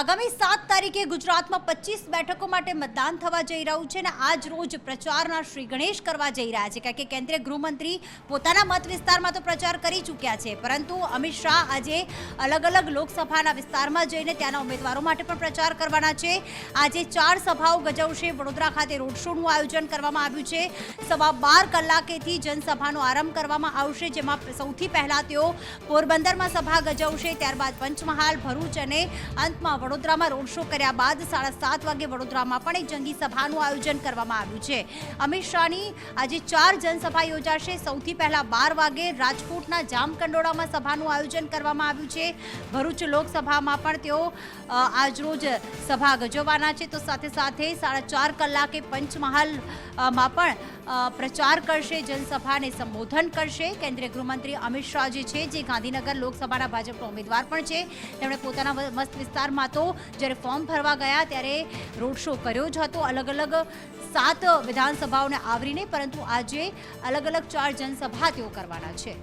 આગામી સાત તારીખે ગુજરાતમાં પચીસ બેઠકો માટે મતદાન થવા જઈ રહ્યું છે અને આજ રોજ પ્રચારના શ્રી ગણેશ કરવા જઈ રહ્યા છે. કારણ કે કેન્દ્રીય ગૃહમંત્રી પોતાના મત વિસ્તારમાં તો પ્રચાર કરી ચૂક્યા છે. પરંતુ અમિત શાહ આજે અલગ અલગ લોકસભાના વિસ્તારમાં જઈને ત્યાંના ઉમેદવારો માટે પણ પ્રચાર કરવાના છે. આજે ચાર સભાઓ ગજવશે. વડોદરા ખાતે રોડ શોનું આયોજન કરવામાં આવ્યું છે. સવા બાર કલાકેથી જનસભાનો આરંભ કરવામાં આવશે, જેમાં સૌથી પહેલા તેઓ પોરબંદરમાં સભા ગજવશે. ત્યારબાદ પંચમહાલ, ભરૂચ અને અંતમાં વડોદરામાં રોડ શો કર્યા બાદ સાડા સાત વાગે વડોદરામાં પણ એક જંગી સભાનું આયોજન કરવામાં આવ્યું છે. અમિત શાહની આજે ચાર જનસભા યોજાશે. સૌથી પહેલા બાર વાગે રાજકોટના જામકંડોળામાં સભાનું આયોજન કરવામાં આવ્યું છે. ભરૂચ લોકસભામાં પણ તેઓ આજરોજ સભા ગજવવાના છે. તો સાથે સાથે સાડા ચાર કલાકે પંચમહાલમાં પણ પ્રચાર કરશે, જનસભાને સંબોધન કરશે. કેન્દ્રીય ગૃહમંત્રી અમિત શાહ જે છે, જે ગાંધીનગર લોકસભાના ભાજપના ઉમેદવાર પણ છે. તેમણે પોતાના મસ્ત વિસ્તારમાં તો જ્યારે ફોર્મ ભરવા ગયા ત્યારે રોડ શો કર્યો જ હતો. અલગ અલગ સાત વિધાનસભાઓને આવરીને, પરંતુ આજે અલગ અલગ ચાર જનસભા તેઓ કરવાના છે.